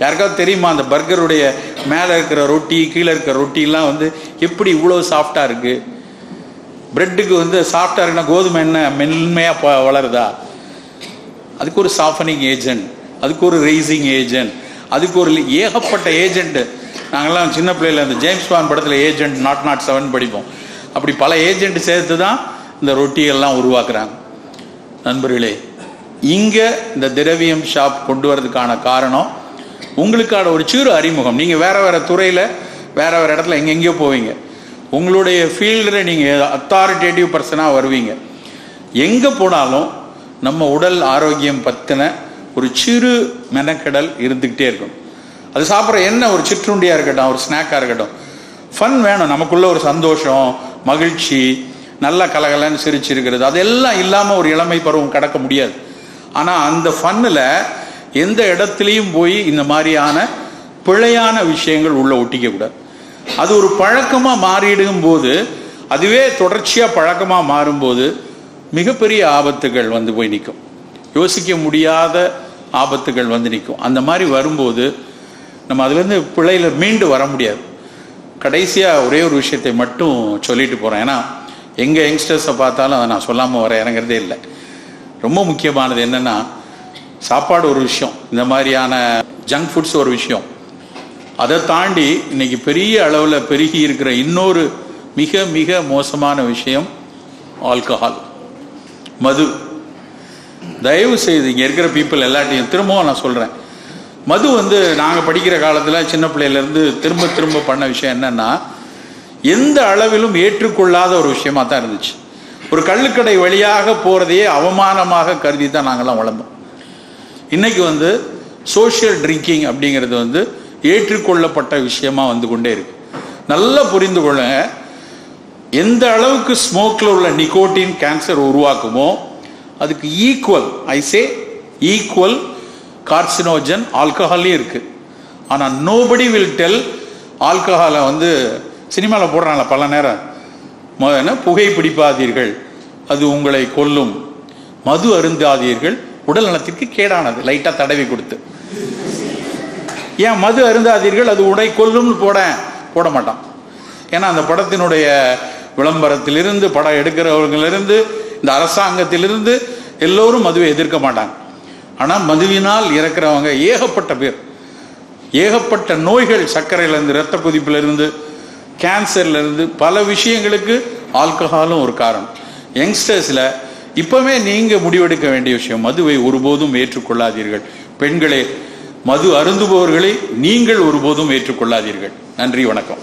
யாருக்காவது தெரியுமா அந்த பர்கருடைய மேலே இருக்கிற ரொட்டி கீழே இருக்கிற ரொட்டிலாம் வந்து எப்படி இவ்வளோ சாஃப்டாக இருக்குது பிரெட்டுக்கு வந்து சாஃப்டாக இருக்குன்னா கோதுமை என்ன? மென்மையாக ப வளருதா? அதுக்கு ஒரு சாஃபனிங் ஏஜென்ட் அதுக்கு ஒரு ரைசிங் ஏஜென்ட் அதுக்கு ஒரு ஏகப்பட்ட ஏஜென்ட்டு நாங்கள்லாம் சின்ன பிள்ளையில் அந்த ஜேம்ஸ் பான் படத்தில் ஏஜென்ட் நாட் நாட் செவன் படிப்போம். அப்படி பல ஏஜென்ட் சேர்த்து தான் இந்த ரொட்டியெல்லாம் உருவாக்குறாங்க. நண்பர்களே இங்கே இந்த திரவியம் ஷாப் கொண்டு வரதுக்கான காரணம் உங்களுக்கான ஒரு சிறு அறிமுகம். நீங்கள் வேற வேற துறையில் வேற வேற இடத்துல எங்கெங்கேயோ போவீங்க. உங்களுடைய ஃபீல்டில் நீங்கள் அத்தாரிட்டேட்டிவ் பர்சனாக வருவீங்க. எங்கே போனாலும் நம்ம உடல் ஆரோக்கியம் பற்றின ஒரு சிறு மெனக்கெடல் இருந்துக்கிட்டே இருக்கும். அது சாப்பிட்ற என்ன ஒரு சிற்றுண்டியாக இருக்கட்டும் ஒரு ஸ்நாக்காக இருக்கட்டும். ஃபன் வேணும். நமக்குள்ள ஒரு சந்தோஷம் மகிழ்ச்சி நல்ல கலகலன்னு சிரிச்சிருக்கிறது. அதெல்லாம் இல்லாமல் ஒரு இளமை பருவம் கடக்க முடியாது. ஆனால் அந்த ஃபன்னில் எந்த இடத்துலையும் போய் இந்த மாதிரியான பிழையான விஷயங்கள் உள்ளே ஒட்டிக்கக்கூடாது அது ஒரு பழக்கமாக மாறிடும் போது அதுவே தொடர்ச்சியாக பழக்கமாக மாறும்போது மிகப்பெரிய ஆபத்துகள் வந்து போய் நிற்கும் யோசிக்க முடியாத ஆபத்துகள் வந்து நிற்கும் அந்த மாதிரி வரும்போது நம்ம அதுலேருந்து பிழையில் மீண்டு வர முடியாது. கடைசியாக ஒரே ஒரு விஷயத்தை மட்டும் சொல்லிட்டு போகிறேன் ஏன்னா எங்கள் யங்ஸ்டர்ஸை பார்த்தாலும் அதை நான் சொல்லாமல் வர இறங்குறதே இல்லை. ரொம்ப முக்கியமானது என்னென்னா சாப்பாடு ஒரு விஷயம். இந்த மாதிரியான ஜங்க் ஃபுட்ஸ் ஒரு விஷயம். அதை தாண்டி இன்னைக்கு பெரிய அளவில் பெருகி இருக்கிற இன்னொரு மிக மிக மோசமான விஷயம் ஆல்கஹால் மது. தயவு செய்து இங்கே இருக்கிற பீப்புள் எல்லாத்தையும் திரும்பவும் நான் சொல்கிறேன் மது வந்து நாங்கள் படிக்கிற காலத்தில் சின்ன பிள்ளையிலேருந்து திரும்ப திரும்ப பண்ண விஷயம் என்னென்னா எந்த அளவிலும் ஏற்றுக்கொள்ளாத ஒரு விஷயமா தான் இருந்துச்சு. ஒரு கள்ளுக்கடை வழியாக போகிறதையே அவமானமாக கருதி தான் நாங்கள்லாம் வளர்ந்தோம். இன்னைக்கு வந்து சோஷியல் ட்ரிங்கிங் அப்படிங்கிறது வந்து ஏற்றுக்கொள்ளப்பட்ட விஷயமா வந்து கொண்டே இருக்கு. நல்லா புரிந்து கொள்ளுங்க. எந்த அளவுக்கு ஸ்மோக்கில் உள்ள நிக்கோட்டின் கேன்சர் உருவாக்குமோ அதுக்கு equal I say equal carcinogen ஆல்கஹாலே இருக்கு. ஆனால் நோபடி வில் டெல் ஆல்கஹாலை வந்து சினிமாவில் போடுறாங்களே பல நேரம். மொ- என்ன புகை பிடிப்பாதீர்கள். அது உங்களை கொல்லும். மது அருந்தாதீர்கள். உடல் நலத்திற்கு கேடானது. லைட்டாக தடவி கொடுத்து. ஏன் மது அருந்தாதீர்கள்? அது உடை கொல்லும்னு போட போட மாட்டான். ஏன்னா அந்த படத்தினுடைய விளம்பரத்திலிருந்து படம் எடுக்கிறவர்களிருந்து இந்த அரசாங்கத்திலிருந்து எல்லோரும் மதுவை எதிர்க்க மாட்டாங்க. ஆனால் மதுவினால் இறக்குறவங்க ஏகப்பட்ட பேர். ஏகப்பட்ட நோய்கள் சர்க்கரையிலேருந்து இரத்த கொதிப்பிலிருந்து கேன்சர்லேருந்து பல விஷயங்களுக்கு ஆல்கஹாலும் ஒரு காரணம். யங்ஸ்டர்ஸில் இப்போவே நீங்கள் முடிவெடுக்க வேண்டிய விஷயம் மதுவை ஒருபோதும் ஏற்றுக்கொள்ளாதீர்கள். பெண்களே மது அருந்துபவர்களை நீங்கள் ஒருபோதும் ஏற்றுக்கொள்ளாதீர்கள். நன்றி வணக்கம்.